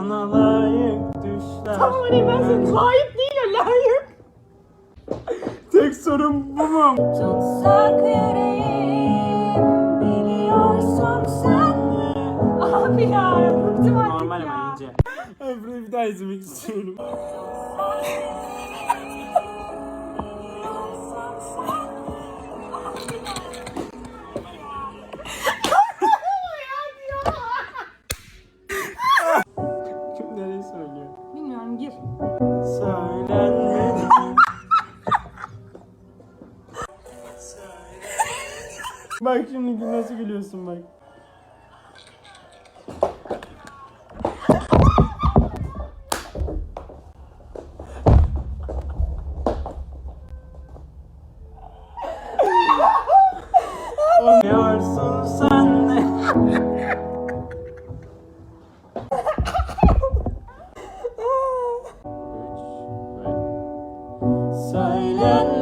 Sana layık düşler. Tamam hani ben seni layık değil o layık. Tek sorun bu mu? Tutsak yüreğim biliyorsun sen. Abi ya bıktım artık Normal ya. ama ince. Burayı bir daha izlemek istiyorum. Bak şimdi nasıl gülüyorsun bak. Oynuyorsun sen de. Söylen